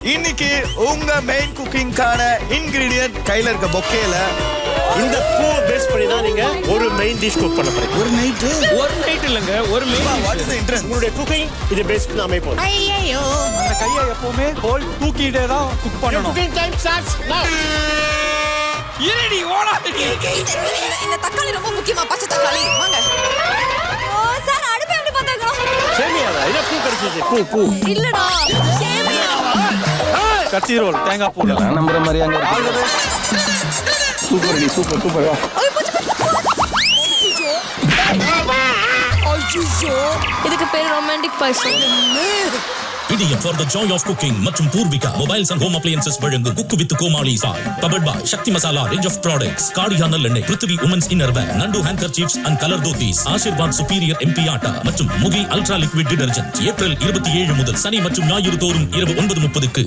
இன்னைக்கு உங்க main குக்கிங்கான ingredient கையில இருக்க பொக்கேல இந்த பூ பேஸ் பண்ணி தான் நீங்க ஒரு மெயின் டிஷ் குக் பண்ண போறீங்க. ஒரு நைட்டு ஒரு நைட் இல்லங்க ஒரு மெயின் வாட் இஸ் இன்ட்ரெஸ்ட் உங்களுடைய குக்கிங் இது பேஸ் பண்ணி அமைப்போம் அந்த கையை எப்பவுமே ஹோல் தூக்கிட்டே தான் குக் பண்ணணும். குக்கிங் டைம் ஸ்டார்ட்ஸ் நவ இருடி ஓடாதடி இந்த- தக்காளி ரொம்ப முக்கியமா? பச்சை தக்காளி. வாங்க. ஓ சார் அடுப்பு எப்படி பார்த்தாக்கணும் சேமியாடா இத பூ கடிச்சிச்சு. பூ பூ இல்லடா. சேமியா கத்தி ரோல் தேங்காய் பூ நம்புற மாதிரி அங்க. சூப்பர் டி சூப்பர் சூப்பர். ஐயோ. இதுக்கு பேர் romantic poison idiom for the joy of cooking மற்றும் Poorvika mobiles and home appliances வழங்கும் cook with Comali Sai powered by Sakthi masala range of products காடியா நல்லெண்ணெய் பிருத்திவி உமன்ஸ் இன்னர் வேர் நண்டு hanger chips and colour dhotis Aashirvaad superior MP atta மற்றும் Mugi ultra liquid detergent April இருபத்தி ஏழு முதல் சனி மற்றும் ஞாயிறு தோறும் இரவு ஒன்பது முப்பதுக்கு